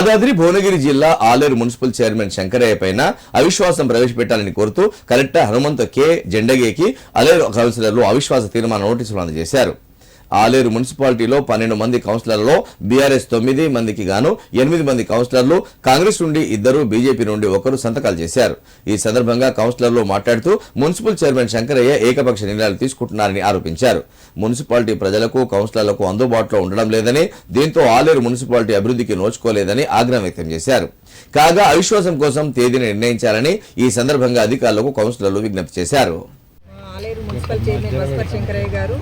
యాదాద్రి భువనగిరి జిల్లా Aleru municipal chairman Shankaraiah పైన అవిశ్వాసం ప్రవేశపెట్టాలని కోరుతూ కలెక్టర్ హనుమంత కె జెండగేకి ఆలేరు కౌన్సిలర్లు అవిశ్వాస తీర్మాన నోటీసులు అందజేశారు. ఆలేరు మున్సిపాలిటీలో పన్నెండు మంది కౌన్సిలర్లలో బీఆర్ఎస్ తొమ్మిది మందికి గాను ఎనిమిది మంది కౌన్సిలర్లు కాంగ్రెస్ నుండి ఇద్దరు బీజేపీ నుండి ఒకరు సంతకాలు చేశారు. ఈ సందర్భంగా కౌన్సిలర్లు మాట్లాడుతూ మున్సిపల్ చైర్మన్ శంకరయ్య ఏకపక్ష నిర్ణయాలు తీసుకుంటున్నారని ఆరోపించారు. మున్సిపాలిటీ ప్రజలకు కౌన్సిలర్లకు అందుబాటులో ఉండడం లేదని దీంతో ఆలేరు మున్సిపాలిటీ అభివృద్ధికి నోచుకోలేదని ఆగ్రహం వ్యక్తం చేశారు. కాగా అవిశ్వాసం కోసం తేదీని నిర్ణయించాలని ఈ సందర్భంగా అధికారులకు కౌన్సిలర్లు విజ్ఞప్తి చేశారు. ఆలేరు మున్సిపల్ చైర్మన్ శంకరయ్య గారు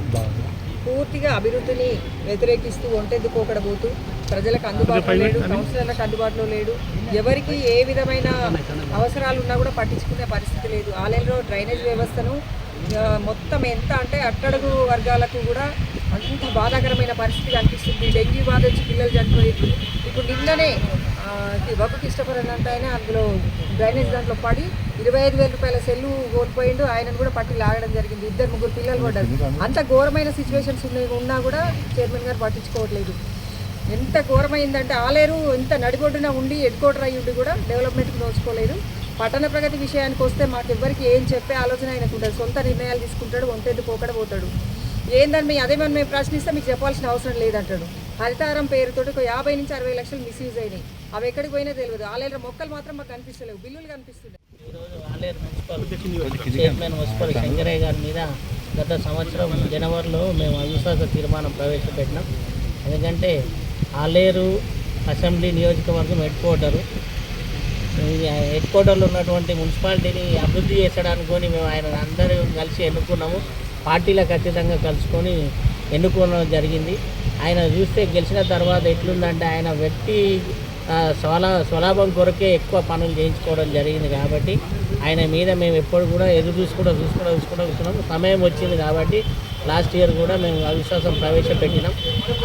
పూర్తిగా అభివృద్ధిని వ్యతిరేకిస్తూ ఒంటెద్దుకోకడ పోతూ ప్రజలకు అందుబాటులో లేడు కౌన్సిలర్లకు అందుబాటులో లేడు ఎవరికి ఏ విధమైన అవసరాలు ఉన్నా కూడా పట్టించుకునే పరిస్థితి లేదు. ఆలయంలో డ్రైనేజ్ వ్యవస్థను మొత్తం ఎంత అంటే అట్టడుగు వర్గాలకు కూడా అంత బాధాకరమైన పరిస్థితి కనిపిస్తుంది. డెంగ్యూ బాధ వచ్చి పిల్లలు చనిపోయింది. ఇప్పుడు నిన్ననే వకుకి ఇష్టపడినంత ఆయన అందులో డ్రైనేజ్ దాంట్లో పడి ఇరవై ఐదు వేల రూపాయల సెల్లు కోల్పోయిండు. ఆయనను కూడా పట్టి లాగడం జరిగింది. ఇద్దరు ముగ్గురు పిల్లలు పడ్డారు. అంత ఘోరమైన సిచ్యువేషన్స్ ఉన్నాయి ఉన్నా కూడా చైర్మన్ గారు పట్టించుకోవట్లేదు. ఎంత ఘోరమైందంటే ఆలేరు ఇంత నడిగొడ్డున ఉండి హెడ్ క్వార్టర్ అయ్యి ఉండి కూడా డెవలప్మెంట్కి నోచుకోలేదు. పట్టణ ప్రగతి విషయానికి వస్తే మాకు ఎవ్వరికి ఏం చెప్పే ఆలోచన ఆయనకు ఉంటుంది సొంత నిర్ణయాలు తీసుకుంటాడు ఒంటెద్దు పోకడ పోతాడు. ఏందని మేము అదే మనం మేము ప్రశ్నిస్తే మీకు చెప్పాల్సిన అవసరం లేదంటాడు. హరితారం పేరుతో ఒక యాభై నుంచి అరవై లక్షలు మిస్యూజ్ అయినాయి. అవి ఎక్కడికి పోయినా తెలియదు. ఆలేరు మొక్కలు మాత్రం మాకు కనిపిస్తలేవు. బిల్లులు కనిపిస్తున్నాయి. ఈరోజు Aleru municipal chairman municipal Shankaraiah గారి మీద గత సంవత్సరం జనవరిలో మేము అవిశ్వాస తీర్మానం ప్రవేశపెట్టినాం. ఎందుకంటే ఆలేరు అసెంబ్లీ నియోజకవర్గం హెడ్ క్వార్టరు హెడ్ క్వార్టర్లో ఉన్నటువంటి మున్సిపాలిటీని అభివృద్ధి చేసడానికి మేము ఆయన అందరూ కలిసి ఎన్నుకున్నాము. పార్టీలకు ఖచ్చితంగా కలుసుకొని ఎన్నుకోవడం జరిగింది. ఆయన చూస్తే గెలిచిన తర్వాత ఎట్లుందంటే ఆయన వ్యక్తి స్వలా స్వల స్వలాభం కొరకే ఎక్కువ పనులు చేయించుకోవడం జరిగింది కాబట్టి ఆయన మీద మేము ఎప్పుడు కూడా ఎదురు చూసుకుంటూ చూసుకుంటూ చూసుకుంటూ చూసుకున్నాం సమయం వచ్చింది కాబట్టి లాస్ట్ ఇయర్ కూడా మేము అవిశ్వాసం ప్రవేశపెట్టినాం.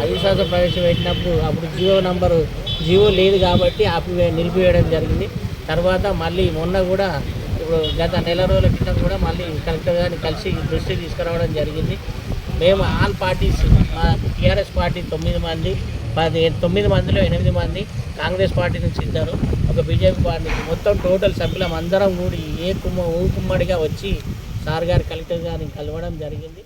అవిశ్వాసం ప్రవేశపెట్టినప్పుడు అప్పుడు జియో నంబరు జియో లేదు కాబట్టి ఆపి నిలిపివేయడం జరిగింది. తర్వాత మళ్ళీ మొన్న కూడా ఇప్పుడు గత నెల రోజుల క్రితం కూడా మళ్ళీ కలెక్టర్ గారిని కలిసి దృష్టికి తీసుకురావడం జరిగింది. మేము ఆల్ పార్టీస్ మా టీఆర్ఎస్ పార్టీ తొమ్మిది మంది పది తొమ్మిది మందిలో ఎనిమిది మంది కాంగ్రెస్ పార్టీ నుంచి ఇద్దరు ఒక బీజేపీ పార్టీ మొత్తం టోటల్ సభ్యులం అందరం కూడి ఏ కుమ్మ ఊ కుమ్మడిగా వచ్చి సార్ గారు కలెక్టర్ గారిని కలవడం జరిగింది.